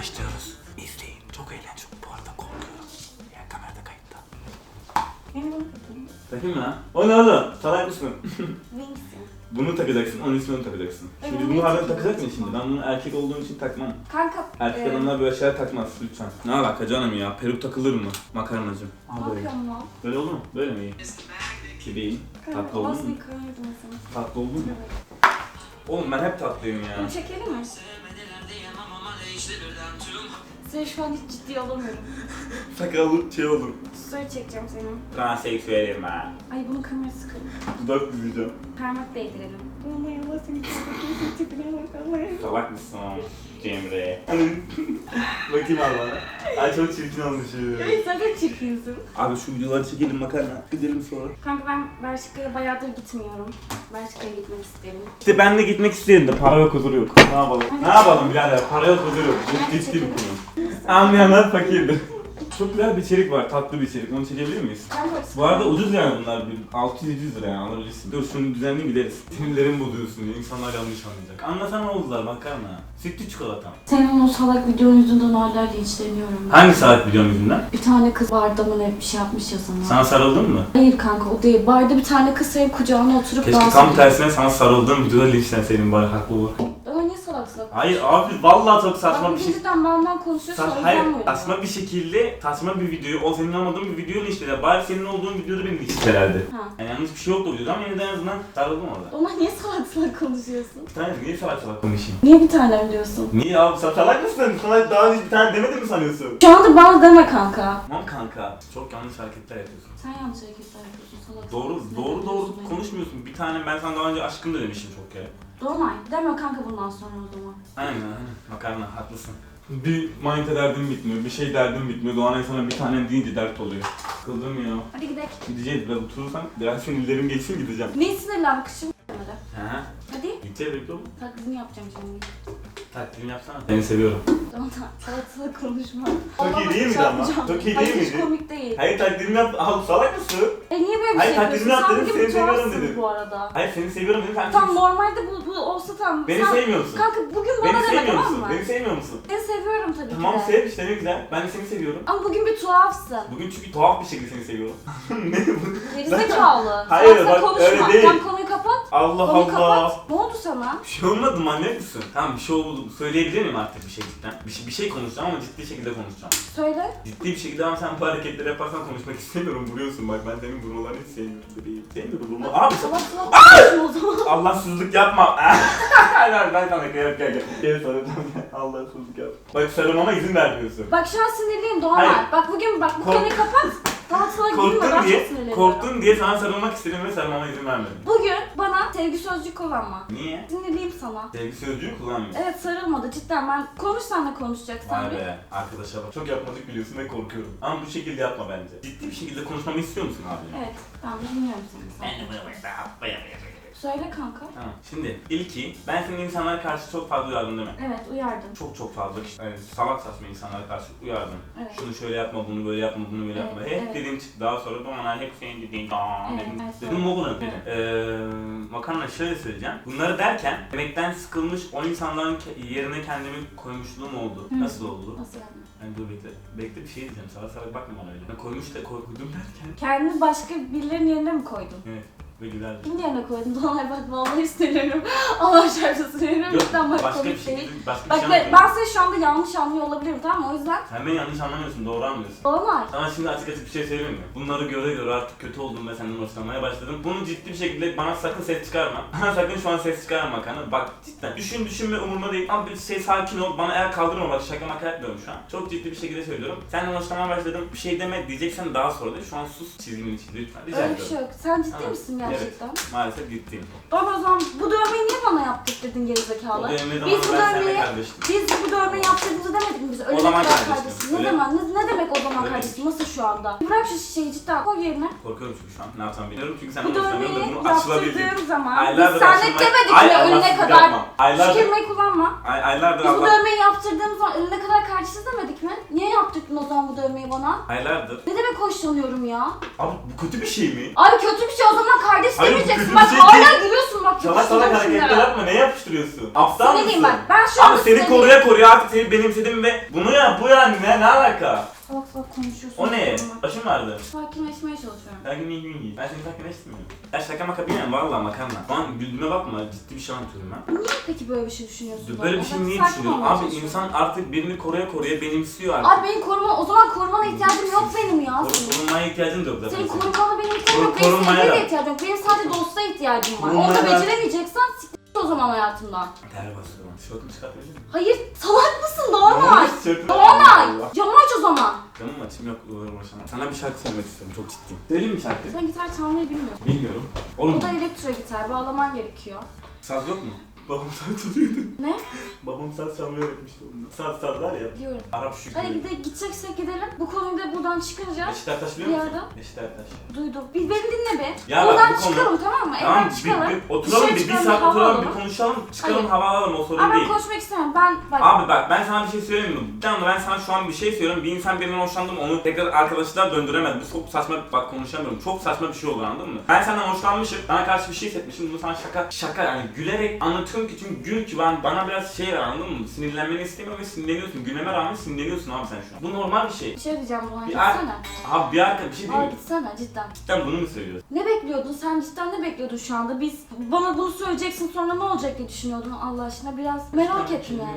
başlıyoruz. İzleyin. Çok eğlenceli. Bu arada korkuyorum. Ya kamerada kayıtta. Takayım mı lan? O ne oğlum? Salak mısın? Bunu takacaksın, onun ismini takacaksın. Şimdi Evet, bunu harbiden takacak mısın şimdi? Ben bunu erkek olduğum için takmam. Kanka. Erkek e, adamlar böyle şeyler takmaz lütfen. Ne alaka canım ya? Peruk takılır mı? Makarnacım. Al böyle. lan? Böyle oldu mu? Böyle mi iyi? Bebeğim. Tatlı oldu mu? Tatlı oldu mu? Oğlum ben hep tatlıyım ya. Bunu çekelim mi? İşte tüm seni şu an hiç ciddiye alamıyorum. Sakallı şey olur. Story çekeceğim senin. Transseksüelim ben. Ay bunun kamerası kırık. Dudak düzeceğim. Parmak değdirelim. Aman Allah seni kahretmesin. Tipine bak Allah'ım. Salak mısın Cemre? Bakayım abi bana. Ay çok çirkin olmuşum. Evet sen de çirkinsin. Abi şu videoları çekelim makarna. Gidelim sonra. Kanka ben Belçika'ya bayağıdır gitmiyorum. Belçika'ya gitmek isterim. İşte ben de gitmek isterim de para yok huzur yok. Ne yapalım? Ne yapalım birader? Para yok huzur yok. Bu ciddi bir konu. Anlayanlar fakirdir. Çok güzel bir içerik var, tatlı bir içerik. Onu çekebilir miyiz? Kanka Bu arada ucuz yani bunlar. bir 600-700 lira yani alabilirsin. Dur şunu düzenli gideriz. Sinirlerimi bozuyorsun diye insanlar yanlış anlayacak. Anlasana ne oldular makarna. Sütlü çikolata. Senin o salak videonun yüzünden hala linçleniyorum. ben. Hangi saat videonun yüzünden? Bir tane kız barda mı ne bir şey yapmış ya sana. Sana sarıldın mı? Hayır kanka o değil. Barda bir tane kız senin kucağına oturup Keşke dans tam ediyor. tersine sana sarıldığım videoda linçlenseydin bari haklı olur. Ama niye salak salak? Hayır abi vallahi çok saçma Bak bir şey. cidden benden konuşuyorsun. Sa- hayır, yüzden saçma bir şekilde saçma bir videoyu, o senin olmadığın bir videoyu linçlediler. Bari senin olduğun videoda beni linçlerlerdi. Ha. Yani yanlış bir şey yoktu o videoda ama yine de en azından sarıldım orada. Ona niye salak salak konuşuyorsun? Bir tane niye salak salak konuşayım? Niye bir tanem diyorsun? Niye abi sen salak mısın? Sana daha önce bir tane demedim mi sanıyorsun? Şu anda bana deme kanka. Tamam kanka. Çok yanlış hareketler yapıyorsun. Sen yanlış hareketler yapıyorsun salak. Doğru, salak. doğru, doğru beni? konuşmuyorsun. Bir tane ben sana daha önce aşkım da demiştim çok kere. Dolunay. Deme kanka bundan sonra o zaman. Aynen, aynen. Makarna, haklısın. Bir manita derdim bitmiyor, bir şey derdim bitmiyor. Doğan sana bir tanem deyince dert oluyor. Sıkıldım ya. Hadi gidelim. Gideceğiz biraz oturursan biraz sinirlerim geçsin gideceğim. Ne sinirlen kışım. He. Hadi. Gideceğiz bekle oğlum. Taklidini yapacağım şimdi. Taklidini yapsana. Seni seviyorum. Tamam tamam. Salak salak konuşma. Çok iyi Vallahi değil miydi ama? yapacağım. Çok iyi Hayır, değil hiç miydi? komik değil. Hayır taklidini yap. Al salak mısın? E niye böyle bir Hayır, şey taklidini yapıyorsun? yap Sen dedim, bugün seni seviyorum tuhafsın dedim. bu arada. Hayır seni seviyorum dedim sen Tam normalde bu, bu olsa tamam. Beni Sen- sevmiyor musun? Kanka bugün bana Beni deme sevmiyor tamam musun? mı? Beni sevmiyor musun? Seni seviyorum tabii Tamam ki de. sev işte ne güzel. Ben de seni seviyorum. Ama bugün bir tuhafsın. Bugün çünkü tuhaf bir şekilde seni seviyorum. ne bu? Gerizekalı. Hayır, sen, bak, sen konuşma. öyle değil. Sen konuyu kapat. Allah Konuyu Allah. kapat. Ne oldu sana? Bir şey olmadı mı anne misin? Tamam bir şey oldu. Söyleyebilir miyim artık bir şey cidden? Bir şey, bir şey konuşacağım ama ciddi şekilde konuşacağım. Söyle. Ciddi bir şekilde ama sen bu hareketleri yaparsan konuşmak istemiyorum. Vuruyorsun bak ben senin vurmalarını hiç sevmiyorum. Bebeğim. Sevmiyorum vurma. Abi sen Salak salak konuşma o zaman. Allahsızlık yapma. Hayır ben sana gel gel gel. Gel sarılacağım gel. Allahsızlık yapma. Bak sarılmama izin vermiyorsun. Bak şu an sinirliyim Doğan. Hayır. Bak bugün bak bu Kork- konuyu kapat. Salak salak gülme ben Korktun çok diye, sinirleniyorum. korktun diye sana sarılmak istedim ve sarılmama izin vermedin. Bugün bana sevgi sözcüğü kullanma. Niye? Sinirliyim sana. Sevgi sözcüğü kullanmıyor. Evet sarılmadı cidden ben konuş senle konuşacaksan Vay bir. be arkadaşa bak. Çok yapmadık biliyorsun ve korkuyorum. Ama bu şekilde yapma bence. Ciddi bir şekilde konuşmamı istiyor musun abi? Evet ben dinliyorum seni. Sen. Söyle kanka. Tamam. Şimdi ilki ben senin insanlara karşı çok fazla uyardım değil mi? Evet uyardım. Çok çok fazla yani salak saçma insanlara karşı uyardım. Evet. Şunu şöyle yapma, bunu böyle yapma, bunu böyle Evet, yapma. Hep evet. dediğim çıktı. Daha sonra bana hep senin dediğin aa Evet, dedim. evet, dedim evet. dedim. Ee, makarna şöyle söyleyeceğim. Bunları derken demekten sıkılmış o insanların ke- yerine kendimi koymuşluğum oldu. Hı. Nasıl oldu? Nasıl yani? Yani dur bekle. Bekle bir şey diyeceğim. Salak salak bakma bana öyle. Ben koymuş da koy- koydum derken. Kendini başka birilerinin yerine mi koydun? Evet. Ve güzeldi. Kimin yerine koydun? Doğanay bak vallahi sinirleniyorum. Allah şarkısı sinirleniyorum. Yok Cidden bak başka bir komik şey değil. başka bir Bak şey ben, anlatıyorum. ben seni şu anda yanlış anlıyor olabilirim tamam mı? O yüzden Sen beni yanlış anlamıyorsun, doğru anlıyorsun. Doğanay. Sana şimdi açık açık bir şey söyleyeyim mi? Bunları göre göre artık kötü oldum ve senden hoşlanmaya başladım. Bunu ciddi bir şekilde bana sakın ses çıkarma. Bana sakın şu an ses çıkarma kanka. Bak cidden düşün düşünme umurumda değil. Ama bir şey sakin ol. Bana el kaldırma bak şaka maka yapmıyorum şu an. Çok ciddi bir şekilde söylüyorum. Senden hoşlanmaya başladım. Bir şey deme diyeceksen daha sonra de. Şu an sus çizgimin içinde lütfen. Rica Öyle bir ediyorum. şey yok. Sen ciddi Tamam. misin gerçekten? Evet. Maalesef ciddiyim. Ama o zaman bu dövmeyi niye bana yaptırdın O gerizekalı? ne zaman Biz bu dövmeyi, biz bu dövmeyi yaptırdığımızı demedik mi bize? Ölene zaman kadar kardeştim, kardeşim. Ne öyle. zaman? Ne, ne demek o zaman Öyle. kardeşim? Nasıl şu anda? Bırak şu şişeyi cidden koy yerine. Korkuyorum çünkü şu an. Ne yapacağım bilmiyorum çünkü Bu hoşlanıyorum da dövmeyi yaptırdığım zaman Aylardır biz seninle demedik Ay, mi ölene sizi kadar? yapma. Aylardır- Şu kelimeyi kullanma. Ay, aylardır Biz bu dövmeyi yaptırdığımız zaman ölene kadar kardeşiz demedik mi? Niye yaptırdın o zaman bu dövmeyi bana? Aylardır. Ne demek hoşlanıyorum ya? Abi bu kötü bir şey mi? Abi kötü bir şey o zaman kardeş Hayır, demeyeceksin. Bak şey hala gülüyorsun bak. Salak salak hareketler şimdi. yapma ne yapıştırıyorsun? Aptal Sinirliyim mısın? ben. Ben şu anda Abi seni sinirliyim. koruya koruya artık seni benimsedim ve bunu ya bu yani ne, ne alaka? Salak salak konuşuyorsun. O ne? Başım vardı. Sakinleşmeye çalışıyorum. Her gün iyi gün iyi. Ben seni sakinleştirmiyorum. Ya şaka maka bilmiyorum valla makarna. Şu an güldüğüme bakma ciddi bir şey anlatıyorum ben. Niye peki böyle bir şey düşünüyorsun? Böyle bir şey niye düşünüyorum? Abi insan artık birini koruya koruya benimsiyor artık. Abi benim koruma, o zaman korumana ihtiyacım yok benim ya. Korunmaya ihtiyacın da yok zaten. Senin korumana benim ihtiyacım yok. Benim korunmaya sevgiye de da- ihtiyacım yok. Benim sadece dosta ihtiyacım var. Onu da da- beceremeyeceksen siktir o zaman hayatımdan. Ter basıyor. Tişörtümü çıkartabilir miyim? Hayır salak mısın Doğanay? Doğanay! Allah. Zaman. Canım açım yok uğraşamam. Sana bir şarkı söylemek istiyorum çok ciddiyim. Söyleyeyim mi şarkı? Sen gitar çalmayı bilmiyorsun. Bilmiyorum. Oğlum O da elektro gitar. Bağlaman gerekiyor. saz yok mu? Babam saz çalıyordu. Ne? Babam saz çalmayı öğretmişti onu. Saz sazlar ya. Biliyorum. Arap şükrü. Hadi gide, gideceksek gidelim. Bu konuyu da buradan çıkınca Eşit Ertaş biliyor Bir musun? yerden. Eşit Ertaş. duydum. Bir beni dinle be. Ya bak, Buradan bu konu- çıkalım tamam mı? Tamam Evden bir, çıkalım. bir oturalım Dışarı bir, bir çıkalım, saat hava oturalım alalım. bir konuşalım çıkalım Hayır. hava alalım o sorun Abi ben değil. konuşmak istemem. Ben bak. Abi bak ben sana bir şey söyleyeyim mi? Canım ben sana şu an bir şey söylüyorum. Bir insan birinden hoşlandı mı onu tekrar arkadaşlar döndüremez. Bu çok saçma bak konuşamıyorum. Çok saçma bir şey olur anladın mı? Ben senden hoşlanmışım. Sana karşı bir şey hissetmişim. Bunu sana şaka şaka yani gülerek anlatıyorum ki çünkü gül ki ben bana biraz şey ver anladın mı? Sinirlenmeni istemiyorum ve sinirleniyorsun. Gülmeme rağmen sinirleniyorsun abi sen şu an. Bu normal bir şey. Bir şey diyeceğim buna. Bir ar- Gitsene. Abi bir arka bir şey değil Abi mi? gitsene cidden. Cidden bunu mu söylüyorsun? Ne bekliyordun? Sen cidden ne bekliyordun şu anda? Biz bana bunu söyleyeceksin sonra ne olacak diye düşünüyordun Allah aşkına. Biraz merak ettim şey yani.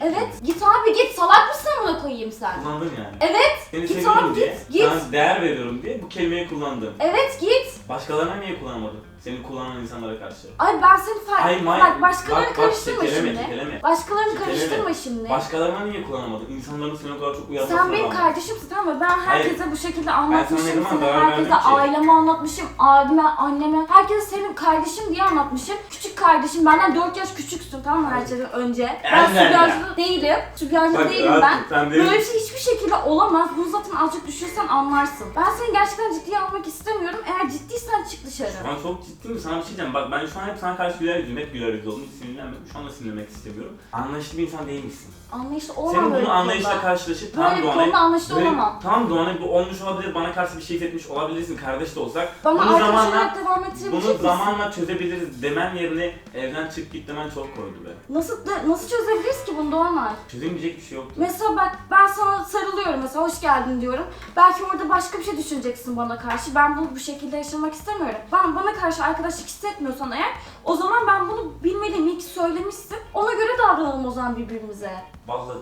Evet git abi git. Salak mısın amına koyayım sen? Kullandın yani. Evet. Seni Git seviyorum abi, diye, git, git. sana değer veriyorum diye bu kelimeyi kullandım. Evet git. Başkalarına niye kullanmadın? Seni kullanan insanlara karşı. Ay ben seni fark... Hayır, hayır. Bak başkalarını Bak, bak, karıştırma kekeleme, şimdi. kekeleme. Başkalarını Kekeleme. karıştırma şimdi. Başkalarına niye kullanamadın? İnsanların seni o kadar çok uyarmasına Sen benim rağmen. kardeşimsin tamam mı? Ben herkese bu şekilde anlatmışım. ne zaman zarar herkese ki? aileme anlatmışım. Abime, anneme. Herkese senin kardeşim diye anlatmışım. Küçük kardeşim. Benden 4 yaş küçüksün tamam mı her şeyden önce. Ben Aynen sübyacı değilim. Sübyacı Bak, değilim ben. sen de- Böyle bir şey hiçbir şekilde olamaz. Bunu zaten azıcık düşünsen anlarsın. Ben seni gerçekten ciddiye almak istemiyorum. Eğer ciddiysen çık dışarı. Şu an çok ciddiyim sana bir şey diyeceğim. Bak ben şu an hep sana karşı güler yüzüm, hep güler yüz oldum. Hiç sinirlenmedim. Şu anda sinirlenmek istemiyorum. Anlayışlı bir insan değilmişsin. Anlayışlı olamam Senin böyle bunu bir anlayışla konuda. karşılaşıp Böyle tamam bir konuda anlayışlı böyle- olamam. Tamam Doğanay bu olmuş olabilir. Bana karşı bir şey hissetmiş olabilirsin. Kardeş de olsak. Bana bunu arkadaş zamanla olarak devam ettirebilecek bunu misin? zamanla çözebiliriz demen yerine evden çık git demen çok koydu be. Nasıl nasıl çözebiliriz ki bunu Doğanay? Çözemeyecek bir şey yoktu. Mesela bak ben sana sarılıyorum mesela hoş geldin diyorum. Belki orada başka bir şey düşüneceksin bana karşı. Ben bunu bu şekilde yaşamak istemiyorum. Ben bana karşı arkadaşlık hissetmiyorsan eğer o zaman ben bunu bilmeliyim. İyi ki söylemişsin. Ona göre davranalım o zaman birbirimize. Vallahi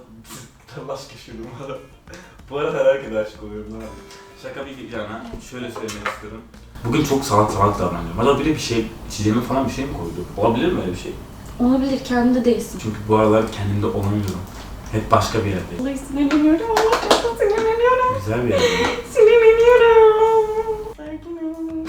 yaşıyordum bu ara. Bu ara herkese aşık oluyorum abi. Şaka bir yana şöyle söylemek istiyorum. Bugün çok salak salak davranıyorum. Valla biri bir şey, içeceğime falan bir şey mi koydu? Olabilir mi öyle bir şey? Olabilir kendinde değilsin. Çünkü bu aralar kendimde olamıyorum. Hep başka bir yerdeyim. Vallahi sinirleniyorum. Allah çok sinirleniyorum. Güzel bir yerdeyim. Sinirleniyorum. Sakin ol.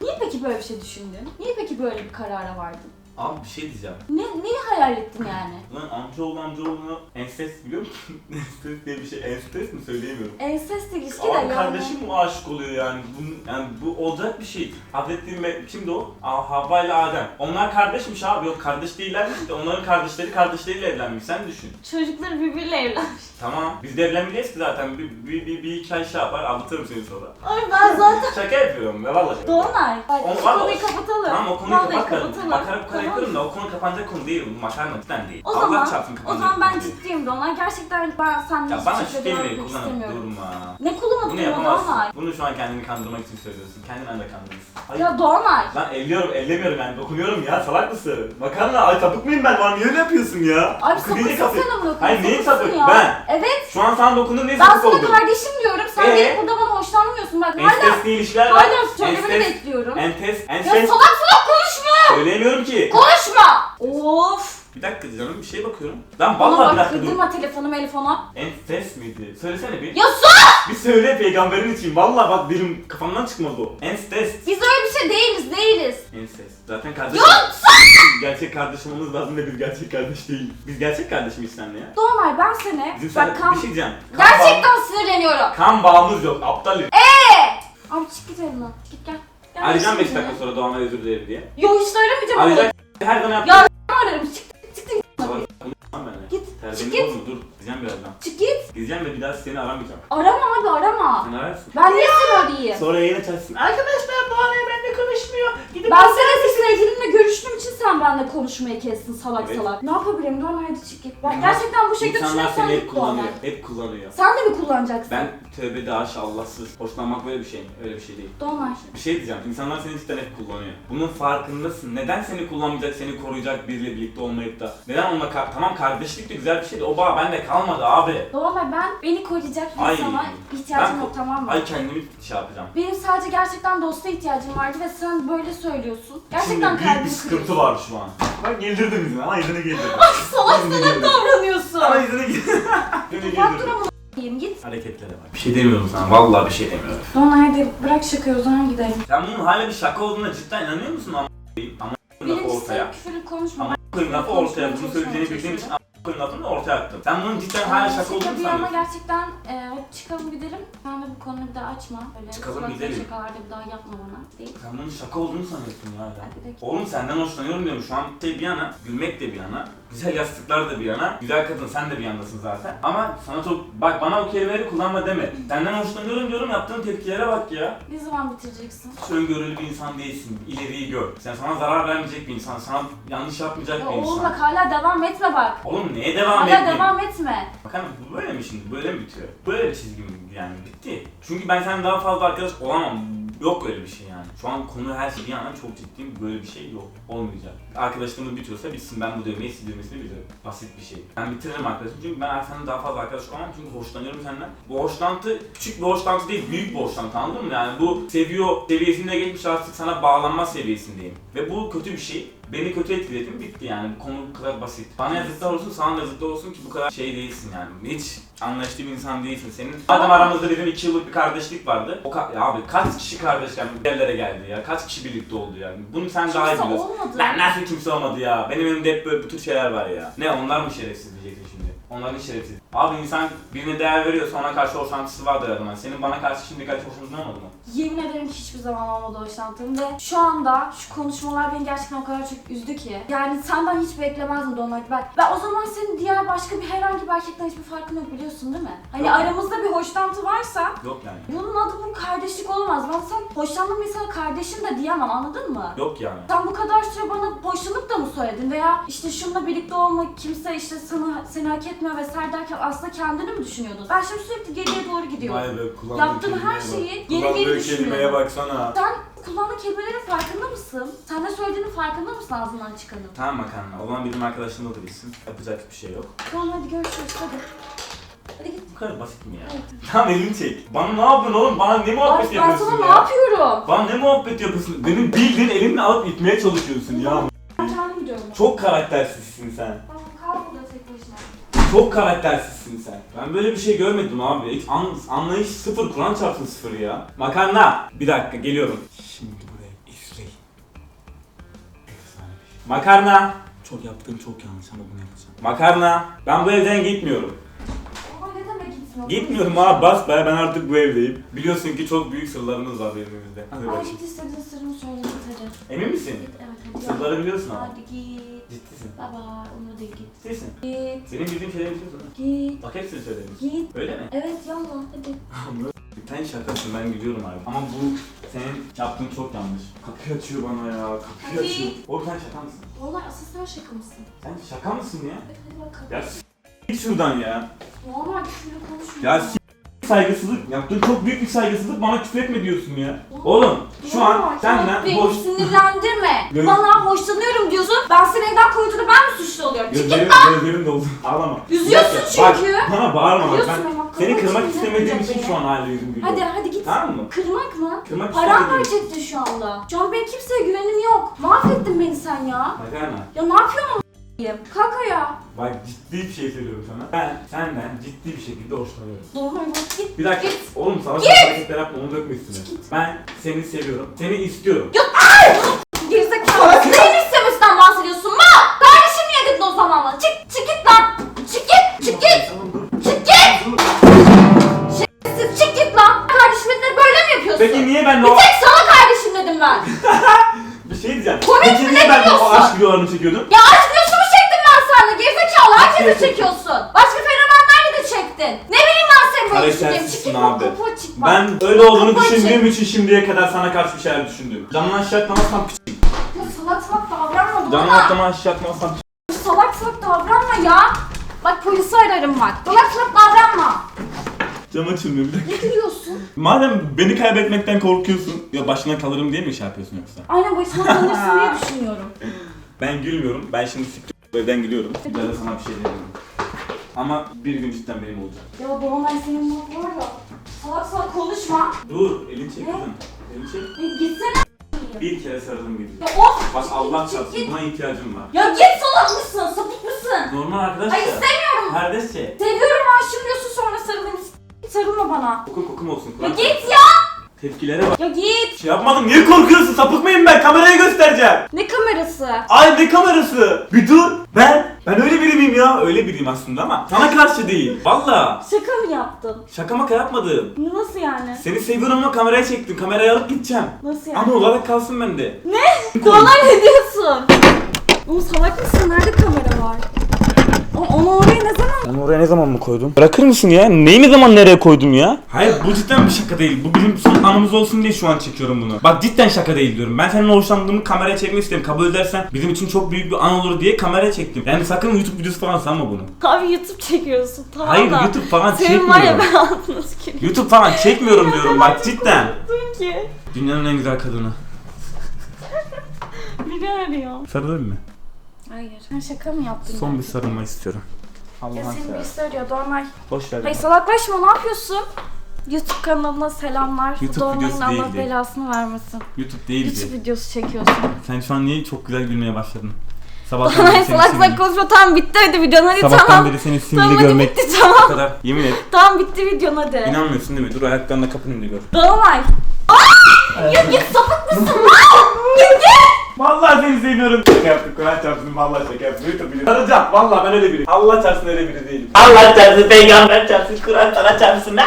Niye peki böyle bir şey düşündün? Niye peki böyle bir karara vardın? Abi bir şey diyeceğim. Ne, neyi hayal ettin yani? Lan amcaoğlu amcaoğlunu ensest biliyor musun? ensest diye bir şey. Ensest mi söyleyemiyorum. Ensest ilişki de Abi yani. kardeşim mi aşık oluyor yani? Bu, yani bu olacak bir şey. Hazreti ve kimdi o? Aa, Havva ile Adem. Onlar kardeşmiş abi. Yok kardeş değillermiş de onların kardeşleri kardeşleriyle evlenmiş. Sen düşün. Çocukları birbiriyle evlenmiş. Tamam. Biz de evlenmeyeceğiz ki zaten. Bir, bir, bir, bir iki ay şey yapar. Anlatırım seni sonra. Ay ben zaten... Şaka yapıyorum ya vallahi. Doğanay. Bak O- şu var- konuyu kapatalım. Tamam o konuyu Vallahi kapat kapatalım. Bu kadar Yaparım da o konu kapanacak konu değil. Bu makarna cidden değil. O Allah zaman, çarpsın o kapanacak zaman ben konu değil. ciddiyim Doğanay. Gerçekten ben seninle Ya bana hiçbir şu şekilde devam kelimeyi etmek kullanıp istemiyorum. durma. Ne kullanıp Bunu duruyor yapamazsın. Doğanay? Bunu şu an kendini kandırmak için söylüyorsun. Kendinden de kandırırsın. Ay, Ya Doğanay. Lan elliyorum, ellemiyorum yani dokunuyorum ya salak mısın? Makarna ay sapık mıyım ben? Bana niye öyle yapıyorsun ya? Abi Bu kızıyla sapıksın kapı- sen amına koyayım. Hayır neyi sapıksın sapık? ya. Ben. Evet. Şu an sana dokundum niye Ben sapık sana kardeşim diyorum. Sen Ee? gelip burada bana hoşlanmıyorsun. Bak hala, Ensesli ilişkiler var. hala söylemeni Ensest- bekliyorum. Entes, Ya salak salak konuşma. Söyleyemiyorum ki. Konuşma. Of. Bir dakika canım bir şeye bakıyorum. Lan Bana vallahi bir bak dakika dur. kırdırma telefonu telefona. Ensest miydi? Söylesene bir. Ya sus. Bir söyle peygamberin için. Vallahi bak benim kafamdan çıkmadı o. Ensest. Biz öyle bir şey değiliz değiliz. Ensest. Zaten kardeşim. Gerçek kardeş olmamız lazım da biz gerçek kardeş değil. Biz gerçek kardeşimiz seninle ya. Doğanay ben seni. Bizim bak sana kan, bir şey diyeceğim. Kan bağım- gerçekten sinirleniyorum. Kan bağımız yok. Aptal herif. Abi çık git evimden. Git gel. Gel Arayacağım 5 şimdi. dakika sonra Doğan'a özür dilerim diye. Yok hiç söylemeyeceğim. onu. Arayacak her zaman yap. Ya ararım. Çık çık çık. Salak, konuşmam benimle. Git, Terbiyeni çık git. bozma dur. Gideceğim birazdan. Çık git. Gideceğim ve bir daha seni aramayacağım. Arama abi arama. Sen ararsın. Ben niye seni arayayım? Sonra yayın açarsın. Arkadaşlar Doğan'a benimle konuşmuyor. Gidip Ben seni sesine sevgilimle görüştüğüm için sen benimle konuşmayı kestin salak Evet. salak. Ne yapabilirim? Doğan hadi çık git. Ben gerçekten bu şekilde İnsanlar düşünüyorsan seni git hep Doğan. kullanıyor. Hep kullanıyor. Sen de mi kullanacaksın? Ben tövbe de aşağı Allahsız. Hoşlanmak böyle bir şey mi? Öyle bir şey değil. Doğan. Bir şey diyeceğim. İnsanlar seni cidden hep kullanıyor. Bunun farkındasın. Neden seni kullanmayacak, seni koruyacak biriyle birlikte olmayıp da? Neden onunla kar- tamam kardeşlik de güzel bir şeydi. O bağ bende kalmadı abi. Doğan ben beni koruyacak bir Ay. insana ihtiyacım Ben- yok tamam mı? Ay kendimi şey yapacağım. Benim sadece gerçekten dosta ihtiyacım vardı ve sen böyle söylüyorsun. Gerçekten Şimdi büyük bir sıkıntı var şu an. Bak güldürdün bizi. Ama güldürdün. Salak Yüzünü salak güldürdün. davranıyorsun. Ama güldürdün. Yüzünü Bak dur ama a**ayım, git. Hareketlere bak. Bir şey demiyorum sana. Vallahi bir şey demiyorum. Doğan hadi bırak şakayı o zaman gidelim. Sen bunun hala bir şaka olduğuna cidden inanıyor musun? Ama ama lafı Birincisi ortaya. küfürü konuşma. Ama lafı ortaya. Bunu söyleyeceğini bildiğim için ama koyun lafını ortaya attım. Sen bunun cidden hala şaka olduğunu yana sanıyorsun. gerçekten e, çıkalım gidelim. Sen de bu konuyu bir daha açma. Öyle Çıkalım suratlı gidelim. Şakalarda bir daha yapma bana. Değil. Sen bunun şaka olduğunu sanıyorsun ya hala. Hadi de- Oğlum senden hoşlanıyorum diyorum şu an şey bir yana, gülmek de bir yana, güzel yastıklar da bir yana, güzel kadın sen de bir yandasın zaten. Ama sana çok, bak bana o kelimeleri kullanma deme. Senden hoşlanıyorum diyorum yaptığın tepkilere bak ya. Ne zaman bitireceksin? Hiç öngörülü bir insan değilsin, ileriyi gör. Sen sana zarar vermeyecek bir insan, sana yanlış yapmayacak Ya bir oğlum insan. bak hala devam etme bak. Oğlum neye devam Hala etmeyeyim? devam etme. Bakalım bu böyle mi şimdi? Böyle mi bitiyor? Böyle bir çizgi mi yani bitti. Çünkü ben senden daha fazla arkadaş olamam. Yok öyle bir şey yani. Şu an konu her şey bir yana çok ciddiyim. Böyle bir şey yok. Olmayacak. Arkadaşlığımız bitiyorsa bitsin. Ben bu dövmeyi sildirmesini bilirim. Basit bir şey. Ben bitiririm arkadaşım. Çünkü ben senden daha fazla arkadaş olamam. Çünkü hoşlanıyorum senden. Bu hoşlantı küçük bir hoşlantı değil. Büyük bir hoşlantı anladın mı? Yani bu seviyor seviyesine geçmiş artık sana bağlanma seviyesindeyim. Ve bu kötü bir şey. Beni kötü etkiledin bitti yani bu konu bu kadar basit. Bana yazıklar olsun sana da yazıklar olsun ki bu kadar şey değilsin yani. Hiç anlaştığı bir insan değilsin. Senin adam aramızda bizim iki yıllık bir kardeşlik vardı. O ka- ya abi kaç kişi kardeşken bir yerlere geldi ya. Kaç kişi birlikte oldu yani. Bunu sen daha iyi biliyorsun. olmadı. Ben nasıl kimse olmadı ya. Benim önümde hep böyle bu tür şeyler var ya. Ne onlar mı şerefsiz diyeceksin şimdi. Onların şerefsiz. Abi insan birine değer veriyorsa ona karşı hoşlantısı vardır zaman. Senin bana karşı şimdi karşı hoşlantısı olmadı mı? Yemin ederim ki hiçbir zaman olmadı hoşlantım ve şu anda şu konuşmalar beni gerçekten o kadar çok üzdü ki. Yani senden hiç beklemezdim Donald ben. Ben o zaman senin diğer başka bir herhangi bir erkekten hiçbir farkın yok biliyorsun değil mi? Hani Yok. aramızda bir hoşlantı varsa Yok yani. bunun adı bu kardeşlik olmaz. Ben sen hoşlandığım bir insana kardeşim de diyemem anladın mı? Yok yani. Sen bu kadar süre bana hoşlanıp da mı söyledin veya işte şununla birlikte olmak kimse işte sana seni hak etmiyor vesaire derken aslında kendini mi düşünüyordun? Ben şimdi sürekli geriye doğru gidiyorum. be kullandığın Yaptığım her şeyi geri Kullandığı geri düşünüyorum. kelimeye baksana. Sen kullandığın kelimelerin farkında mısın? Sen ne söylediğinin farkında mısın ağzından çıkanın? Tamam makarna. O zaman bizim arkadaşımla da bilsin. Yapacak bir şey yok. Tamam hadi görüşürüz hadi. Hadi git. Bu kadar basit mi ya? Evet. Tamam elini çek. Bana ne yapıyorsun oğlum? Bana ne muhabbet ben yapıyorsun sana ne ya? yapıyorum? Bana ne muhabbet yapıyorsun? Benim bildiğin elimle alıp itmeye çalışıyorsun ya. Ben kendim gidiyorum. Çok karaktersizsin sen. Çok karaktersizsin sen. Ben böyle bir şey görmedim abi. Hiç an, anlayış sıfır, Kur'an çarpsın sıfır ya. Makarna. Bir dakika geliyorum. Şimdi buraya izleyin. Efsane bir şey. Makarna. Çok yaptığım çok yanlış ama bunu yapacağım. Makarna. Ben bu evden gitmiyorum. Gitmiyor? Gitmiyorum abi bas be ben artık bu evdeyim. Biliyorsun ki çok büyük sırlarımız var birbirimizde. Hadi Ay git istediğin sırrını söyle git hadi. Emin misin? Git evet hadi. Sırları biliyorsun ama. Hadi git. Ciddisin. Baba umurda değil git. Ciddisin. Git. Benim bildiğim şeyleri biliyorsun. Git. Bak hepsini söyledim. Git. Öyle mi? Evet yallah hadi. Sen şakasın ben gidiyorum abi. Ama bu senin yaptığın çok yanlış. Kapıyı açıyor bana ya. Kapıyı Hadi. açıyor. Oğlum sen şaka mısın? Vallahi asıl sen şaka mısın? Sen şaka mısın ya? Evet hadi bakalım. Ya git şuradan ya. Normal küfürlü konuşma. Ya s- saygısızlık. Yaptığın çok büyük bir saygısızlık. Bana küfür etme diyorsun ya. Oğlum şu an senden beni boş... sinirlendirme. Bana hoşlanıyorum diyorsun. Ben seni evden koyduğunda ben mi suçlu oluyorum? Çık git. Gözlerim, gözlerim doldu. Ağlama. Üzüyorsun dakika, çünkü. Bak, bana bağırma bak. Üzüyorsun Ben beni, bak, seni kırmak istemediğim yapacak için beni. şu an hala yüzüm gülüyor. Hadi hadi git. Tamam mı? Kırmak mı? Kırmak Paramparça ettin şu anda. Şu an benim kimseye güvenim yok. Mahvettin beni sen ya. Makarna. Ya ne yapıyorsun ayağa. Bak ciddi bir şey söylüyorum sana. Ben senden ciddi bir şekilde hoşlanıyorum. Normal bak git. Bir dakika. Git. Oğlum sana çok hareketler yapma onu dökme üstüne. Ben seni seviyorum. Seni istiyorum. Gerizekalı. Neyin istemesinden bahsediyorsun? Ma! Kardeşim niye dedin o zaman? Çık, çık git lan. Çık git, çık git. Çık git. Çık git lan. Kardeşime de böyle mi yapıyorsun? Peki niye ben de Bir o... tek sana kardeşim dedim ben. Bir şey diyeceğim. Komik Peki niye ben de o aşk videolarını çekiyordum? Ya aşk videosu mu çektim ben seninle? Gerizekalı herkese çekiyorsun. Başka fenomenlerle de çektin. Ne bileyim ben senin böyle Karaktersizsin bak abi. kapı açık bak. Ben öyle olduğunu düşündüğüm için şimdiye kadar sana karşı bir şeyler düşündüm. Camdan aşağı atlamazsam piç. Ya salak salak davranma bana. aklıma aşağı atmazsam. Salak salak davranma ya. Bak polisi ararım bak. Salak salak davranma. Cam açılmıyor bir dakika. Ne gülüyorsun? Madem beni kaybetmekten korkuyorsun. Ya başına kalırım diye mi şey yapıyorsun yoksa? Aynen başıma kalırsın diye düşünüyorum. Ben gülmüyorum. Ben şimdi siktir bu evden gidiyorum. Ya da sana bir şey demiyorum. Ama bir gün cidden benim olacak. Ya Doğanay senin bu var ya. Salak salak konuşma. Dur, elini çek Ne? kızım. Elini çek. Ya gitsene. Bir kere sarılım gidiyor. Ya of. Bak Allah çarpsın buna ihtiyacım var. Ya git salak mısın? Sapık mısın? Normal arkadaşlar. Ay istemiyorum. Kardeşçe. Seviyorum aşığım diyorsun sonra sarılayım. Sarılma bana. Kokum kokum olsun. Ya Kur'an. git ya. Tepkilere bak. Ya git. Şey yapmadım niye korkuyorsun? Sapık mıyım ben? Kameraya göstereceğim. Ne kamerası? Ay ne kamerası? Bir dur. Ben ben öyle biri miyim ya? Öyle biriyim aslında ama sana karşı değil. Valla. Şaka mı yaptın? Şaka maka yapmadım. Nasıl yani? Seni seviyorum ama kameraya çektim. Kamerayı alıp gideceğim. Nasıl yani? Ama olarak kalsın bende. Ne? Doğanay ne diyorsun? Oğlum salak mısın? Nerede kamera var? O- Onu oraya ne zaman? Onu oraya ne zaman mı koydum? Bırakır mısın ya? Neyi ne zaman nereye koydum ya? Hayır bu cidden bir şaka değil. Bu bizim son anımız olsun diye şu an çekiyorum bunu. Bak cidden şaka değil diyorum. Ben senin hoşlandığımı kameraya çekmek istedim. Kabul edersen bizim için çok büyük bir an olur diye kameraya çektim. Yani sakın YouTube videosu falan sanma bunu. Abi YouTube çekiyorsun tamam Hayır da. YouTube falan Senin var ya çekmiyorum. ben altına. YouTube falan çekmiyorum diyorum bak cidden. ki. Dünyanın en güzel kadını. Biri arıyor. Sarılır mı? Hayır. Sen şaka mı yaptın? Son bir sarılma istiyorum. Ya Allah'ın senin seversen. birisi arıyor Doğanay. Boş ver. Hayır salaklaşma ne yapıyorsun? YouTube kanalına selamlar. YouTube Doğanay'ın videosu Allah değildi. belasını vermesin. YouTube değildi. YouTube videosu çekiyorsun. Sen şu an niye çok güzel gülmeye başladın? Sabahtan beri seni salak salak konuşma tamam bitti hadi videon hadi Sabahtan tamam. beri seni sinirli Tamam hadi görmek bitti tamam. kadar. Yemin et. Tamam bitti videon hadi. İnanmıyorsun değil mi? Dur ayaklarında kapının önünde gör. Doğanay. Aa! Ya git sapık mısın lan? Git git. Vallahi seni seviyorum. Şaka yaptık. Kur'an çarpsın. Vallahi şaka yaptık. YouTube biliyorum. Sarılacağım. Vallahi ben öyle biriyim. Allah çarpsın öyle biri değilim. Allah çarpsın. Peygamber çarpsın. Kur'an sana çarpsın.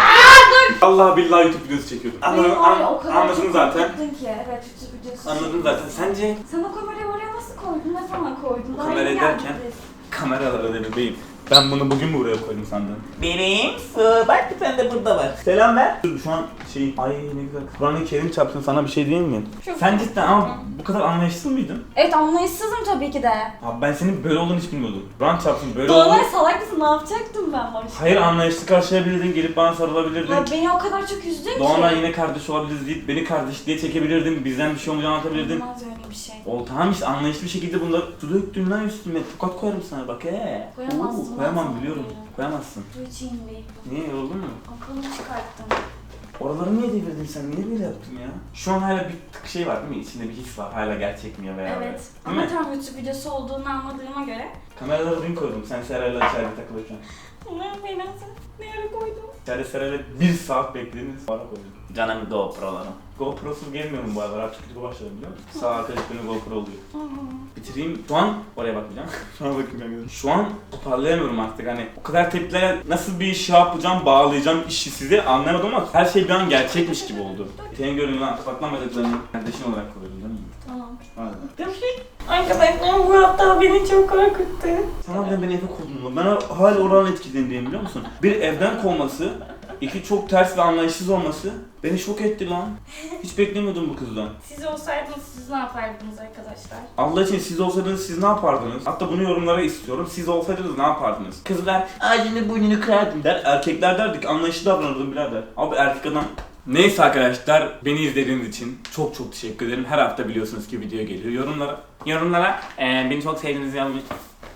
Allah billahi YouTube videosu çekiyorum. Anladın, o an, kadar anladın çok zaten. korkuttun ki. Evet YouTube videosu. Anladın zaten. Sence Sen o kamerayı oraya nasıl koydun? Ne zaman koydun? Daha Kamerayı yeni derken? biz. kameralara da bebeğim. Ben bunu bugün mü buraya koydum sandın? Benim su. Bak bir tane de burada var. Selam ver. Dur şu an şey ay ne güzel. Kur'an-ı Kerim çarpsın sana bir şey diyeyim mi? Çok Sen cidden ama bu kadar anlayışsız mıydın? Evet anlayışsızım tabii ki de. Abi ben senin böyle olduğunu hiç bilmiyordum. Kur'an çarpsın böyle Doğanay olduğunu. salak mısın? Ne yapacaktım ben başta? Hayır anlayışlı karşılayabilirdin, gelip bana sarılabilirdin. Ya beni o kadar çok üzdün ki. Doğan'la yine kardeş olabiliriz deyip beni kardeş diye çekebilirdin, bizden bir şey olmayacağını anlatabilirdin. Olmaz öyle bir şey. O tamam işte anlayışlı bir şekilde bunları su döktün lan üstüme. Tokat koyarım sana bak he. Koyamazsın Koyamam biliyorum. Koyamazsın. Su içeyim bir. Niye yoruldun mu? Aklımı çıkarttım. Oraları niye devirdin sen? Niye böyle yaptın ya? Şu an hala bir tık şey var değil mi? İçinde bir his var. Hala gerçek mi ya veya Evet. Değil Ama mi? tam YouTube videosu olduğunu anladığıma göre. Kameraları dün koydum. Sen Seray'la içeride takılırken. Ulan beni ne ara koydum? İçeride Seray'la bir saat beklediniz. Bana koydum. Canım GoPro'larım. GoPro'suz gelmiyorum bu aralar. Artık YouTube'a başladım biliyor musun? Sağ arka benim GoPro oluyor. Bitireyim. Şu an oraya bakmayacağım. Şu an bakmayacağım. Şu an toparlayamıyorum artık hani. O kadar tepkilere nasıl bir şey yapacağım, bağlayacağım işi size anlamadım ama her şey bir an gerçekmiş gibi oldu. Senin gördüğün lan kapatlamayacaklarını kardeşin olarak koydum değil mi? Tamam. Hadi. Arkadaşlar bu hafta beni çok korkuttu. Sana bile beni eve kovdun. Ben hala oranın etkilerindeyim biliyor musun? Bir evden kovması, iki çok ters ve anlayışsız olması beni şok etti lan. Hiç beklemiyordum bu kızdan. Siz olsaydınız siz ne yapardınız arkadaşlar? Allah için siz olsaydınız siz ne yapardınız? Hatta bunu yorumlara istiyorum. Siz olsaydınız ne yapardınız? Kızlar ağacını burnunu kırardım der. Erkekler derdik anlayışlı davranırdım birader. Abi erkek adam Neyse arkadaşlar beni izlediğiniz için çok çok teşekkür ederim. Her hafta biliyorsunuz ki video geliyor. Yorumlara yorumlara eee, beni çok sevdiğinizi yazmayı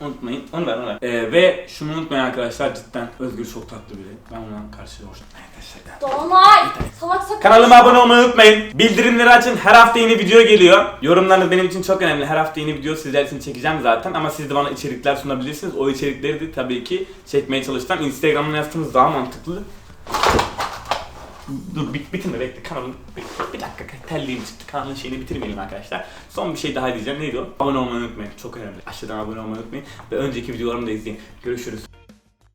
unutmayın. Onu ver onu ver. Eee, ve şunu unutmayın arkadaşlar cidden Özgür çok tatlı biri. Ben ona karşı hoşlanıyorum. Arkadaşlar. Dolunay! Salak sakın. Kanalıma abone olmayı unutmayın. Bildirimleri açın. Her hafta yeni video geliyor. Yorumlarınız benim için çok önemli. Her hafta yeni video sizler için çekeceğim zaten. Ama siz de bana içerikler sunabilirsiniz. O içerikleri de tabii ki çekmeye çalışacağım. Instagram'dan yazsanız daha mantıklı. Dur bit bitirme bekle kanalın bir, dakika terliğim çıktı kanalın şeyini bitirmeyelim arkadaşlar. Son bir şey daha diyeceğim neydi o? Abone olmayı unutmayın çok önemli. Aşağıdan abone olmayı unutmayın ve önceki videolarımı da izleyin. Görüşürüz.